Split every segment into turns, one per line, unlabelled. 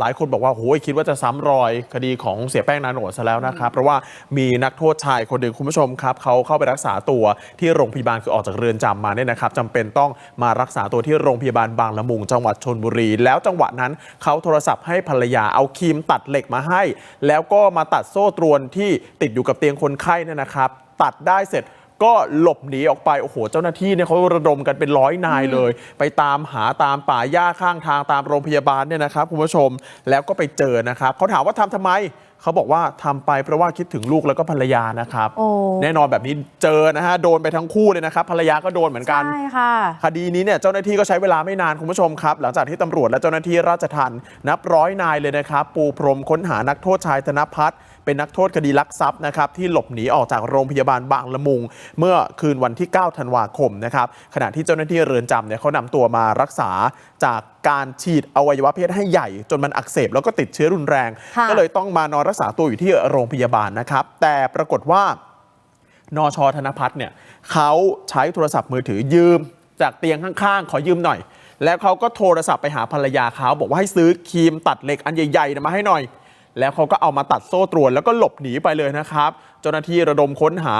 หลายคนบอกว่าโอ้ยคิดว่าจะซ้ำรอยคดีของเสียแป้งนาโนดซะแล้วนะครับ เพราะว่ามีนักโทษชายคนหนึ่งคุณผู้ชมครับเขาเข้าไปรักษาตัวที่โรงพยาบาลคือออกจากเรือนจำมาเนี่ยนะครับจำเป็นต้องมารักษาตัวที่โรงพยาบาลบางละมุง จังหวัดชนบุรี แล้วจังหวะนั้นเขาโทรศัพท์ให้ภรรยาเอาครีมตัดเหล็กมาให้ แล้วก็มาตัดโซ่ตรวนที่ติดอยู่กับเตียงคนไข้เนี่ยนะครับ ตัดได้เสร็จ ก็หลบหนีออกไป โอ้โห เจ้าหน้าที่เนี่ยเขาระดมกันเป็นร้อยนายเลย ไปตามหาตามป่าหญ้าข้างทางตามโรงพยาบาลเนี่ยนะครับคุณผู้ชมแล้วก็ไปเจอนะครับเขาถามว่าทำทำไมเขาบอกว่าทำไปเพราะว่าคิดถึงลูกแล้วก็ภรรยานะครับ
โอ้
แน่นอนแบบนี้เจอนะฮะโดนไปทั้งคู่เลยนะครับภรรยาก็โดนเหมือนกัน
ใช่ค่ะ
คดีนี้เนี่ยเจ้าหน้าที่ก็ใช้เวลาไม่นานคุณผู้ชมครับ หลังจากที่ตำรวจและเจ้าหน้าที่ราชทัณฑ์นับร้อยนายเลยนะครับ ปูพรมค้นหานักโทษชายธนพัฒน์ เป็นนักโทษคดีลักทรัพย์นะครับที่หลบหนีออกจากโรงพยาบาลบางละมุง เมื่อคืนวันที่ 9 ธันวาคมนะครับขณะที่เจ้าหน้าที่เรือนจำเนี่ยเขานำตัวมารักษาจากการฉีดอวัยวะเพศให้ใหญ่ จนมันอักเสบแล้วก็ติดเชื้อรุนแรง
ค่ะ
ก็เลยต้องมานอนรักษาตัวอยู่ที่โรงพยาบาลนะครับแต่ปรากฏว่านชธนพัฒน์เนี่ยเขาใช้โทรศัพท์มือถือยืมจากเตียงข้างๆ ขอยืมหน่อย แล้วเขาก็โทรศัพท์ไปหาภรรยาเขาบอกว่าให้ซื้อครีมตัดเหล็กอันใหญ่ๆนะมาให้หน่อย แล้วเขาก็เอามาตัดโซ่ตรวนแล้วก็หลบหนีไปเลยนะครับ เจ้าหน้าที่ระดมค้นหา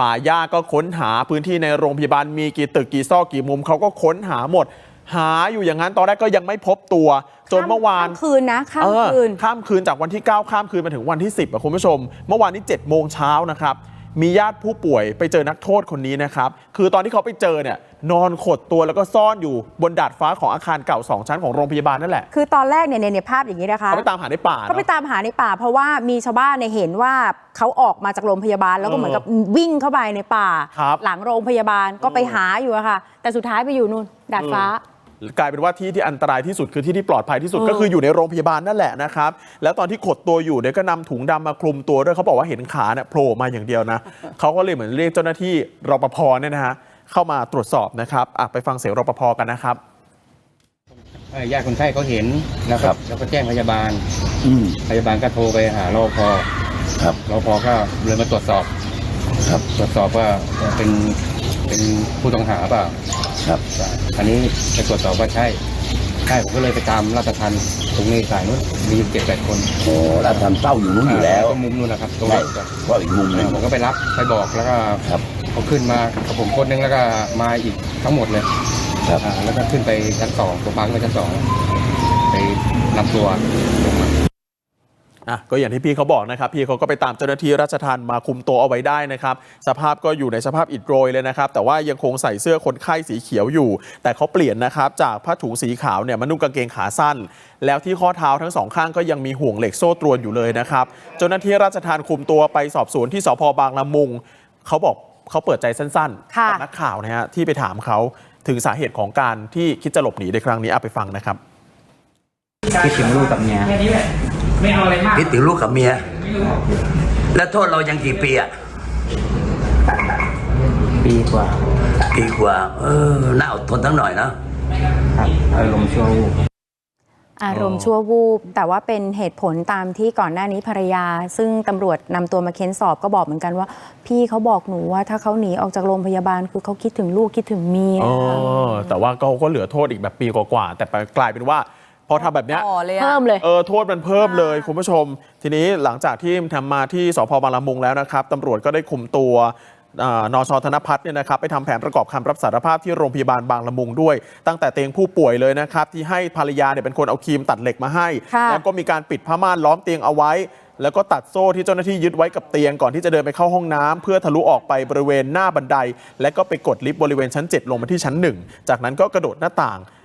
ป่าหญ้าก็ค้นหาพื้นที่ในโรงพยาบาลมีกี่ตึกกี่ซอกกี่มุมเขาก็ค้นหาหมด หาอยู่อย่างนั้นตอนแรกก็ยังไม่พบตัว จนเมื่อวาน
ข้ามคืนนะข้าม
เออ
คืน
ข้ามคืนจากวันที่ 9 ข้ามคืนมาถึงวันที่ 10อะคุณผู้ชม เมื่อวานนี้7โมงเช้านะครับ มีญาติผู้ป่วยไปเจอนักโทษคนนี้นะครับ คือตอนที่เขาไปเจอเนี่ยนอนขดตัวแล้วก็ซ่อนอยู่บนดาดฟ้าของอาคารเก่า 2 ชั้นของโรงพยาบาลนั่นแหละ
คือตอนแรกเนี่ยในในภาพอย่างนี้นะคะ
เขาไปตามหาในป่า
ก็ไป
เนอะ
ตามหาในป่า เพราะว่ามีชาวบ้านเนี่ยเห็นว่าเขาออกมาจากโรงพยาบาลแล้วก็
เออ
เหมือนกับวิ่งเข้าไปในป่า
ครับ
หลังโรงพยาบาลก็ไปหาอยู่อะค่ะ แต่สุดท้ายไปอยู่นู่นดาดฟ้า
กลายเป็นว่าที่ที่อันตรายที่สุดคือที่ที่ปลอดภัยที่สุด
เออ
ก็คืออยู่ในโรงพยาบาลนั่นแหละนะครับ แล้วตอนที่ขดตัวอยู่เนี่ยก็นำถุงดำมาคลุมตัวด้วยเขาบอกว่าเห็นขาเนี่ยโผล่มาอย่างเดียวนะเขาก็เลยเหมือนเรียกเจ้าหน้าที่รปภเนี่ยนะฮะเข้ามาตรวจสอบนะครับอะไปฟังเสียงรปภกันนะครับ
เอ่อญาติคนไข้เขาเห็นแล้วก็
ครับ
แล้วก็แจ้งพยาบาล
อืม
พยาบาลก็โทรไปหารอพอ
ครับ
รอพอก็เลยมาตรวจสอบ
ครับ
ตรวจสอบว่าเป็นเป็นผู้ต้องหาเปล่า
ครับ
อันนี้ไปตรวจสอบว่าใช่ใช่ผมก็เลยไปตามราชทันตรงนี้สายนู้นมีอยู่เจ็ดแปดคน
โอ้ราชทำเต้าอยู่นู้นอยู่แล้ว
ก็มุมนู้นนะครับตรง
ใช่
นี้
ก็อีกมุมหนึง
ผมก็ไปรับไปบอกแล้วก็
ครับ
เขาขึ้นมากับผมคนนึงแล้วก็มาอีกทั้งหมดเลย
ครับ
อ่าแล้วก็ขึ้นไปชั้นสองตัวบังไปชั้นสองไปนำตัวลงมา
อะก็อย่างที่พี่เขาบอกนะครับ พี่เขาก็ไปตามเจ้าหน้าที่ราชทัณฑ์มาคุมตัวเอาไว้ได้นะครับ สภาพก็อยู่ในสภาพอิดโรยเลยนะครับ แต่ว่ายังคงใส่เสื้อคนไข้สีเขียวอยู่ แต่เขาเปลี่ยนนะครับจากผ้าถุงสีขาวเนี่ยมานุ่งกางเกงขาสั้น แล้วที่ข้อเท้าทั้งสองข้างก็ยังมีห่วงเหล็กโซ่ตรวนอยู่เลยนะครับเจ้าหน้าที่ราชทัณฑ์คุมตัวไปสอบสวนที่สพบางละมุงเขาบอกเขาเปิดใจสั้นๆ
ค่ะ
กับนักข่าวนะฮะที่ไปถามเขาถึงสาเหตุของการที่คิดจะหลบหนีในครั้งนี้เอาไปฟังนะครับ
คิดถึงลูกกับเมีย
คิดถึงลูกกับเมีย แล้วโทษเรายังกี่ปีอะ
ปีกว่า
ปีกว่า เออ น่าอดทนทั้งหน่อยนะ
ครับอารมณ์ชั่ววูบ
อารมณ์ชั่ววูบ แต่ว่าเป็นเหตุผลตามที่ก่อนหน้านี้ภรรยา ซึ่งตำรวจนำตัวมาเค้นสอบก็บอกเหมือนกันว่า พี่เขาบอกหนูว่าถ้าเขาหนีออกจากโรงพยาบาลคือเขาคิดถึงลูกคิดถึงเมีย
เออแต่ว่าเขาก็เหลือโทษอีกแบบปีกว่าๆแต่กลายเป็นว่า พอทำแบบเนี้ย
เพิ่มเลย
เออโทษมันเพิ่มเลยคุณผู้ชม ทีนี้หลังจากที่ทำมาที่สพบางละมุงแล้วนะครับตำรวจก็ได้คุมตัวอ่านชธนพัฒน์เนี่ยนะครับไปทำแผนประกอบคำรับสารภาพที่โรงพยาบาลบางละมุงด้วย ตั้งแต่เตียงผู้ป่วยเลยนะครับ ที่ให้ภรรยาเนี่ยเป็นคนเอาครีมตัดเหล็กมาให้
ค่ะ
แล้วก็มีการปิดผ้าม่านล้อมเตียงเอาไว้ แล้วก็ตัดโซ่ที่เจ้าหน้าที่ยึดไว้กับเตียงก่อนที่จะเดินไปเข้าห้องน้ำเพื่อทะลุออกไปบริเวณหน้าบันได และก็ไปกดลิฟต์บริเวณชั้น 7 ลงมาที่ชั้น 1 จากนั้นก็กระโดดหน้าต่างเอ่อ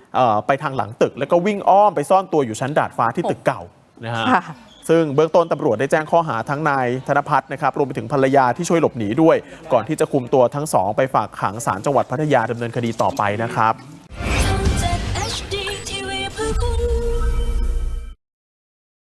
ไปทางหลังตึก แล้วก็วิ่งอ้อมไปซ่อนตัวอยู่ชั้นดาดฟ้าที่ตึกเก่านะฮะ
ค่ะ
ซึ่งเบื้องต้นตำรวจได้แจ้งข้อหาทั้งนายธนพัฒน์นะครับรวมไปถึงภรรยาที่ช่วยหลบหนีด้วย ก่อนที่จะคุมตัวทั้งสองไปฝากขังศาลจังหวัดพัทยาดำเนินคดีต่อไปนะครับ